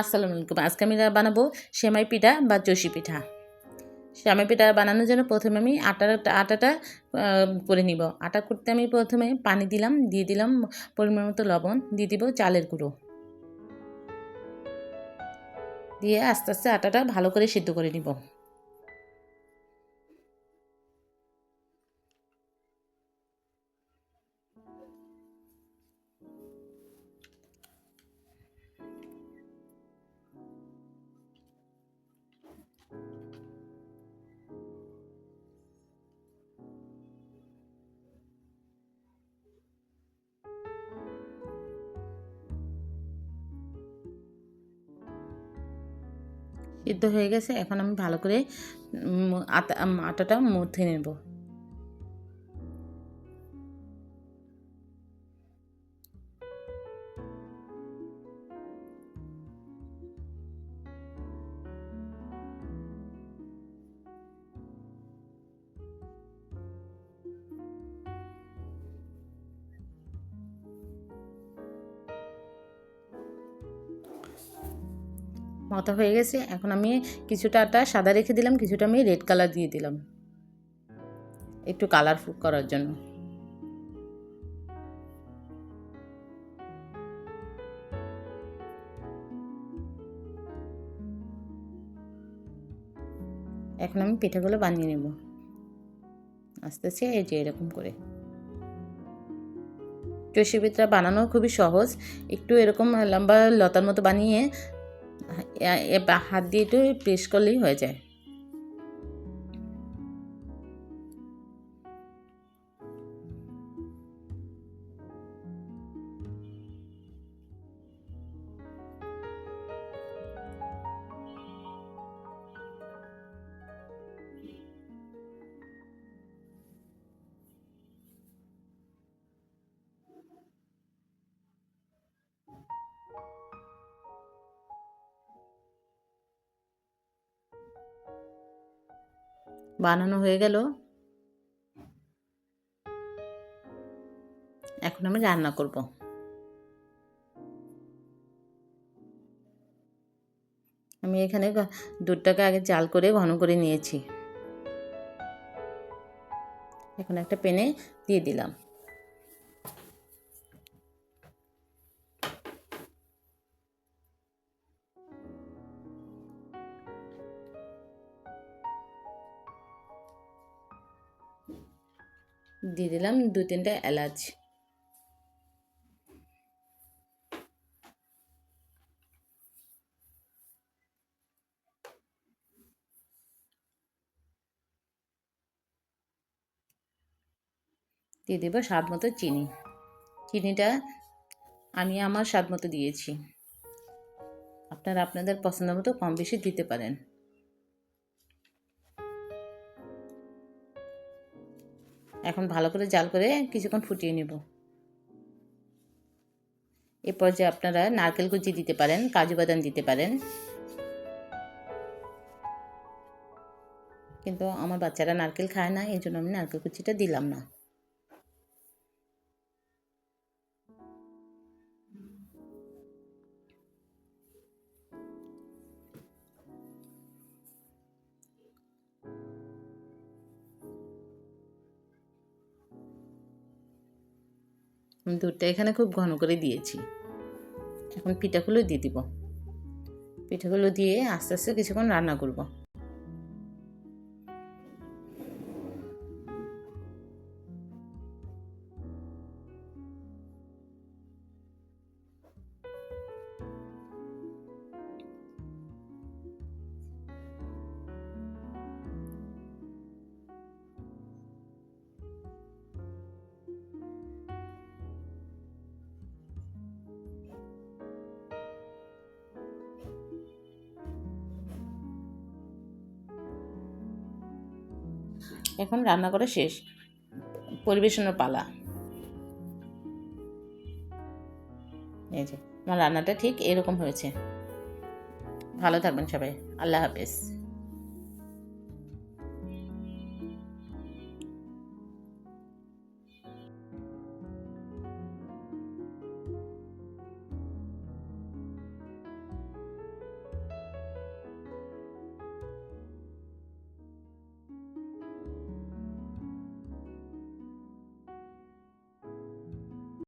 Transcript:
আসসালামু আলাইকুম। আজকে আমি বানাবো সেমাই পিঠা বা চষি পিঠা। সেমাই পিঠা বানানোর জন্য প্রথমে আমি আটাটা আটাটা করে নিব। আটা করতে আমি প্রথমে পানি দিলাম, দিয়ে দিলাম পরিমাণ মতো লবণ, দিয়ে দিব চালের গুঁড়ো। দিয়ে আস্তে আস্তে আটাটা ভালো করে সিদ্ধ করে নিব। সিদ্ধ হয়ে গেছে। এখন আমি ভালো করে আটা আটাটা মধ্যে নেব। মতো হয়ে গেছে। এখন আমি কিছুটা আটা সাদা রেখে দিলাম, কিছুটা আমি রেড কালার দিয়ে দিলাম। একটু কালারফুল করার জন্য। এখন আমি পিঠাগুলো বানিয়ে নেব। আস্তে আস্তে এই যে এরকম করে। চষি পিঠা বানানো খুবই সহজ। একটু এরকম লম্বা লতার মতো বানিয়ে হাত দিয়ে একটু প্রেস করলেই হয়ে যায়। বানানো হয়ে গেল। এখন আমি রান্না করব। আমি এখানে দুধটাকে আগে জাল করে ঘন করে নিয়েছি। এখন একটা পেনে দিয়ে দিলাম। দিয়ে দিলাম দু তিনটা এলাচ। দিয়ে দেবো স্বাদ মতো চিনি। চিনিটা আমি আমার স্বাদ মতো দিয়েছি। আপনারা আপনাদের পছন্দ মতো কম বেশি দিতে পারেন। এখন ভালো করে জাল করে কিছুক্ষণ ফুটিয়ে নেব। এরপর যে আপনারা নারকেল কুচি দিতে পারেন, কাজু বাদাম দিতে পারেন। কিন্তু আমার বাচ্চারা নারকেল খায় না এই জন্য আমি নারকেল কুচিটা দিলাম না। দুধটা এখানে খুব ঘন করে দিয়েছি। এখন পিঠাগুলো দিয়ে দিব। পিঠাগুলো দিয়ে আস্তে আস্তে কিছুক্ষণ রান্না করব। এখন রান্না করা শেষ। পরিবেশনের পালা। এই যে, আমার রান্নাটা ঠিক এরকম হয়েছে। ভালো থাকবেন সবাই। আল্লাহ হাফেজ।